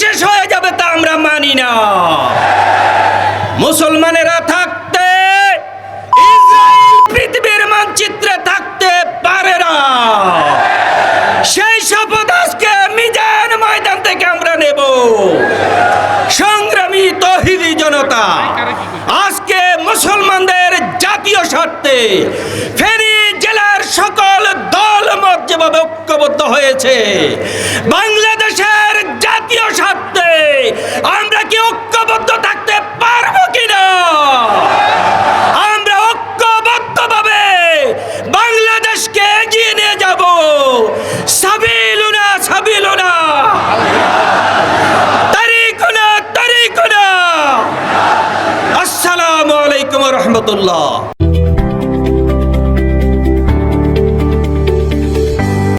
শেষ হয়ে যাবে তা আমরা মানি না। মুসলমানেরা থাকতে পৃথিবীর মানচিত্রে থাকতে পারে না। সেই শপথ আজকে মিজান ময়দান থেকে আমরা নেব। সংগ্রামী তহিদি জনতা, আজকে মুসলমানদের জাতীয় স্বার্থে ফেরি জেলার সকল দল মত যেভাবে ঐক্যবদ্ধ হয়েছে, বাংলা আমরা কি ঐক্যবদ্ধ থাকতে পারব কিনা? আমরা ঐক্যবদ্ধভাবে বাংলাদেশকে এগিয়ে নিয়ে যাব। সাবিলুনা সাবিলুনা। তারিকুনা তারিকুনা। আসসালামু আলাইকুম রহমতুল্লাহ।